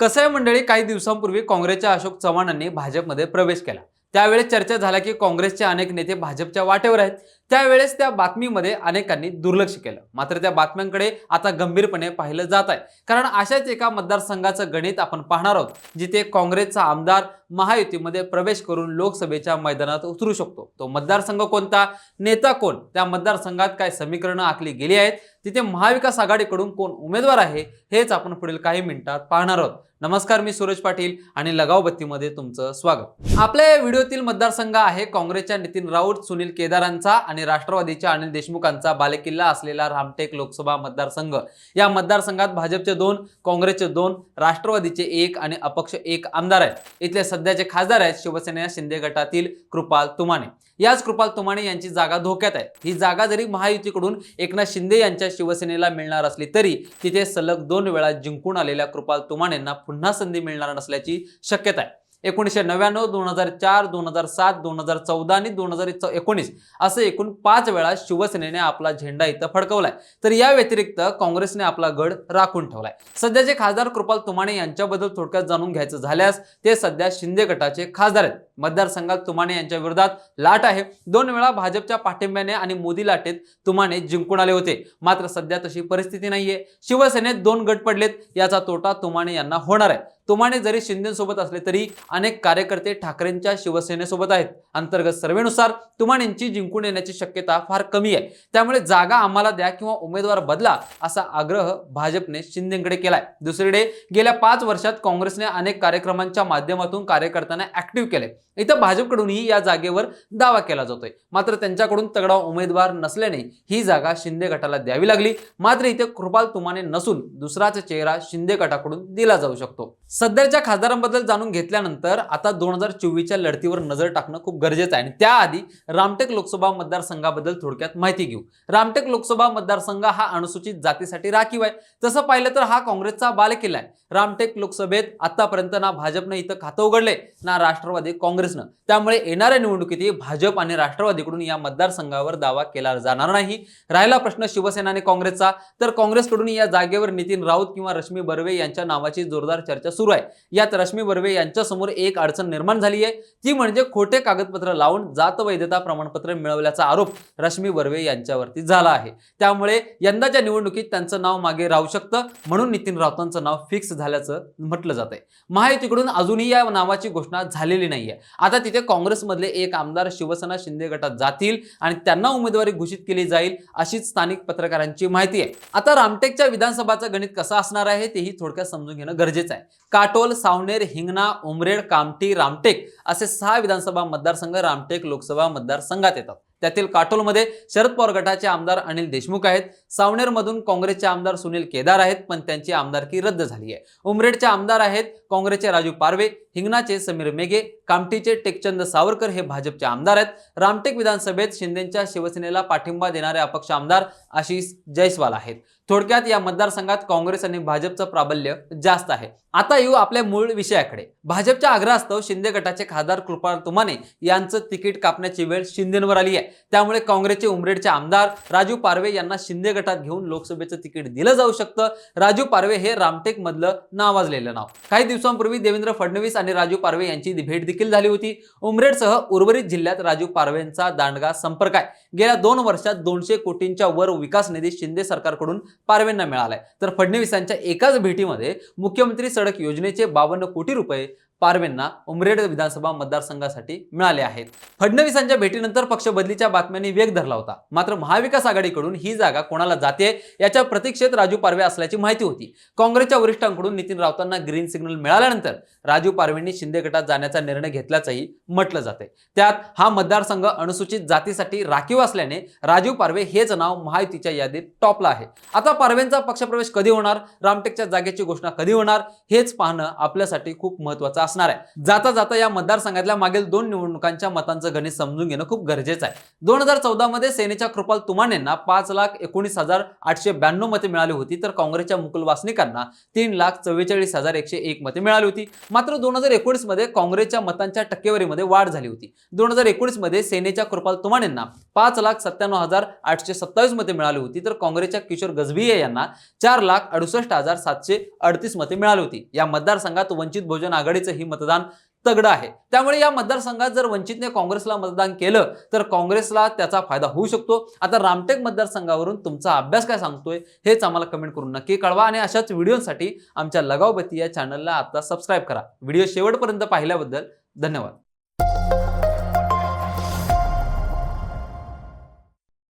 कसं आहे मंडळी काही दिवसांपूर्वी काँग्रेसच्या अशोक चव्हाणांनी भाजपमध्ये प्रवेश केला. त्यावेळेस चर्चा झाला की काँग्रेसचे अनेक नेते भाजपच्या वाटेवर आहेत. त्यावेळेस त्या बातमीमध्ये अनेकांनी दुर्लक्ष केलं. मात्र त्या बातम्यांकडे आता गंभीरपणे पाहिलं जात आहे. कारण अशाच एका मतदारसंघाचं गणित आपण पाहणार आहोत जिथे काँग्रेसचा आमदार महायुतीमध्ये प्रवेश करून लोकसभेच्या मैदानात उतरू शकतो. तो मतदारसंघ कोणता? नेता कोण? त्या मतदारसंघात काय समीकरणं आखली गेली आहेत? तिथे महाविकास आघाडीकडून कोण उमेदवार आहे? हेच आपण पुढील काही मिनिटात पाहणार आहोत. नमस्कार मी सूरज पाटील आणि लगाव बत्तीमध्ये तुमचं स्वागत. आपल्या या व्हिडिओतील मतदारसंघ आहे काँग्रेसच्या नितीन राऊत सुनील केदारांचा आणि राष्ट्रवादीच्या अनिल देशमुखांचा बालेकिल्ला असलेला रामटेक लोकसभा मतदारसंघ. या मतदारसंघात भाजपचे दोन काँग्रेसचे दोन राष्ट्रवादीचे एक आणि अपक्ष एक आमदार आहेत. इथले सध्याचे खासदार आहेत शिवसेना शिंदे गटातील कृपाल तुमाने. याच कृपाल तुमाने यांची जागा धोक्यात आहे. ही जागा जरी महायुतीकडून एकनाथ शिंदे यांच्या शिवसेनेला मिळणार असली तरी तिथे सलग दोन वेळा जिंकून आलेल्या कृपाल तुमानेंना पुन्हा संधी मिळणार नसल्याची शक्यता आहे. एकोणीसशे नव्याण्णव दोन हजार चार दोन हजार सात दोन हजार चौदा आणि दोन हजार एकोणीस असं एकूण पाच वेळा शिवसेनेने आपला झेंडा इथं फडकवलाय. तर या व्यतिरिक्त काँग्रेसने आपला गड राखून ठेवलाय. सध्याचे खासदार कृपाल तुमाने यांच्याबद्दल थोडक्यात जाणून घ्यायचं झाल्यास ते सध्या शिंदे गटाचे खासदार आहेत. मतदारसंघात तुमाने यांच्या विरोधात लाट आहे. दोन वेळा भाजपच्या पाठिंब्याने आणि मोदी लाटेत तुमाने जिंकून आले होते. मात्र सध्या तशी परिस्थिती नाहीये. शिवसेनेत दोन गट पडलेत. याचा तोटा तुमाने यांना होणार आहे. तुमाने जरी शिंदेसोबत असले तरी अनेक कार्यकर्ते ठाकरेंच्या शिवसेनेसोबत आहेत. अंतर्गत सर्वेनुसार तुमानेंची जिंकून येण्याची शक्यता फार कमी आहे. त्यामुळे जागा आम्हाला द्या किंवा उमेदवार बदला असा आग्रह भाजपने शिंदेकडे केलाय. दुसरीकडे गेल्या पाच वर्षात काँग्रेसने अनेक कार्यक्रमांच्या माध्यमातून कार्यकर्त्यांना ऍक्टिव्ह केले इथं भाजपकडूनही या जागेवर दावा केला जातोय. मात्र त्यांच्याकडून तगडा उमेदवार नसल्याने ही जागा शिंदे गटाला द्यावी लागली. मात्र इथे कृपाल तुमाने नसून दुसराच चेहरा शिंदे गटाकडून दिला जाऊ शकतो. सध्याच्या खासदारांबद्दल जाणून घेतल्यानंतर आता दोन हजार चोवीसच्या लढतीवर नजर टाकणं खूप गरजेचं आहे. आणि त्याआधी रामटेक लोकसभा मतदारसंघाबद्दल थोडक्यात माहिती घेऊ. रामटेक लोकसभा मतदारसंघ हा अनुसूचित जातीसाठी राखीव आहे. तसं पाहिलं तर हा काँग्रेसचा बालेकिल्ला आहे. रामटेक लोकसभेत आतापर्यंत ना भाजपनं इथं खातं उघडले ना राष्ट्रवादी काँग्रेस काँग्रेसनं त्यामुळे येणाऱ्या निवडणुकीतही भाजप आणि राष्ट्रवादीकडून या मतदारसंघावर दावा केला जाणार नाही. राहिला प्रश्न शिवसेना आणि काँग्रेसचा. तर काँग्रेसकडून या जागेवर नितीन राऊत किंवा रश्मी बर्वे यांच्या नावाची जोरदार चर्चा सुरू आहे. यात रश्मी बर्वे यांच्यासमोर एक अडचण निर्माण झाली आहे. ती म्हणजे खोटे कागदपत्र लावून जात वैधता प्रमाणपत्र मिळवल्याचा आरोप रश्मी बर्वे यांच्यावरती झाला आहे. त्यामुळे यंदाच्या निवडणुकीत त्यांचं नाव मागे राहू शकतं. म्हणून नितीन राऊतांचं नाव फिक्स झाल्याचं म्हटलं जात आहे महायुतीकडून अजूनही या नावाची घोषणा झालेली नाहीये. आता तिथे काँग्रेसमधले एक आमदार शिवसेना शिंदे गटात जातील आणि त्यांना उमेदवारी घोषित केली जाईल अशीच स्थानिक पत्रकारांची माहिती आहे. आता रामटेकच्या विधानसभाचं गणित कसं असणार आहे तेही थोडक्यात समजून घेणं गरजेचं आहे. काटोल सावनेर हिंगणा उमरेड कामठी रामटेक असे सहा विधानसभा मतदारसंघ रामटेक लोकसभा मतदारसंघात येतात. त्यातील काटोलमध्ये शरद पवार गटाचे आमदार अनिल देशमुख आहेत. सावनेरमधून काँग्रेसचे आमदार सुनील केदार आहेत पण त्यांची आमदारकी रद्द झाली आहे. उमरेडचे आमदार आहेत काँग्रेसचे राजू पारवे हिंगणाचे समीर मेघे कामठीचे टेकचंद सावरकर हे भाजपचे आमदार आहेत. रामटेक विधानसभेत शिंदेच्या शिवसेनेला पाठिंबा देणारे अपक्ष आमदार आशिष जयस्वाल आहेत. थोडक्यात या मतदारसंघात काँग्रेस आणि भाजपचं प्राबल्य जास्त आहे. आता येऊ आपल्या मूळ विषयाकडे. भाजपच्या आग्रहास्तव शिंदे गटाचे खासदार कृपाल तुमाने यांचं तिकीट कापण्याची वेळ शिंदेंवर आली आहे. त्यामुळे काँग्रेसचे उमरेडचे आमदार राजू पारवे यांना शिंदे गटात घेऊन लोकसभेचं तिकीट दिलं जाऊ शकतं. राजू पारवे हे रामटेक मधलं नावाजलेलं नाव. काही दिवसांपूर्वी देवेंद्र फडणवीस आणि राजू पारवे यांची भेट देखील झाली होती. उमरेडसह उर्वरित जिल्ह्यात राजू पारवेंचा दांडगा संपर्क आहे. गेल्या दोन वर्षात दोनशे कोटींच्या वर विकास निधी शिंदे सरकारकडून पारवेंना मिळालाय. तर फडणवीसांच्या एकाच भेटीमध्ये मुख्यमंत्री सडक योजनेचे बावन्न कोटी रुपये पारवेंना उमरेड विधानसभा मतदारसंघासाठी मिळाले आहेत. फडणवीसांच्या भेटीनंतर पक्ष बदलीच्या बातम्यांनी वेग धरला होता. मात्र महाविकास आघाडीकडून ही जागा कोणाला जाते याच्या प्रतीक्षेत राजू पारवे असल्याची माहिती होती. काँग्रेसच्या वरिष्ठांकडून नितीन राऊतांना ग्रीन सिग्नल मिळाल्यानंतर राजू पारवेंनी शिंदे गटात जाण्याचा निर्णय घेतल्याचंही म्हटलं जाते त्यात हा मतदारसंघ अनुसूचित जातीसाठी राखीव असल्याने राजू पारवे हेच नाव महायुतीच्या यादीत टॉपला आहे. आता पारवेंचा पक्षप्रवेश कधी होणार? रामटेकच्या जागेची घोषणा कधी होणार? हेच पाहणं आपल्यासाठी खूप महत्वाचं असणार आहे. जाता जाता या मतदारसंघातल्या मागील दोन निवडणुकांच्या मतांचं गणित समजून घेणं खूप गरजेचं आहे. दोन हजार चौदा मध्ये सेनेच्या कृपाल तुमानेंना पाच लाख एकोणीस हजार आठशे ब्याण्णव मते मिळाली होती तर काँग्रेसच्या मुकुल वासनिकांना तीन लाख चव्वेचाळीस हजार एकशे एक मते मिळाली होती. मात्र दोन हजार एकोणीसमध्ये काँग्रेसच्या मतांच्या टक्केवारीमध्ये वाढ झाली होती. दोन हजार एकोणीसमध्ये सेनेच्या कृपाल तुमानेंना पाच लाख सत्त्याण्णव हजार आठशे सत्तावीस मते मिळाली होती तर काँग्रेसच्या किशोर गजभिये यांना चार लाख अडुसष्ट हजार सातशे अडतीस मते मिळाली होती. या मतदारसंघात वंचित बहुजन आघाडीचं ही मतदान तगडं आहे. त्यामुळे या मतदारसंघात जर वंचितने काँग्रेसला मतदान केलं तर काँग्रेसला त्याचा फायदा होऊ शकतो. आता रामटेक मतदारसंघावरून तुमचा अभ्यास काय सांगतोय हेच आम्हाला कमेंट करून नक्की कळवा आणि अशाच व्हिडिओसाठी आमच्या लगावबती या चॅनलला आता सबस्क्राईब करा. व्हिडिओ शेवटपर्यंत पाहिल्याबद्दल धन्यवाद.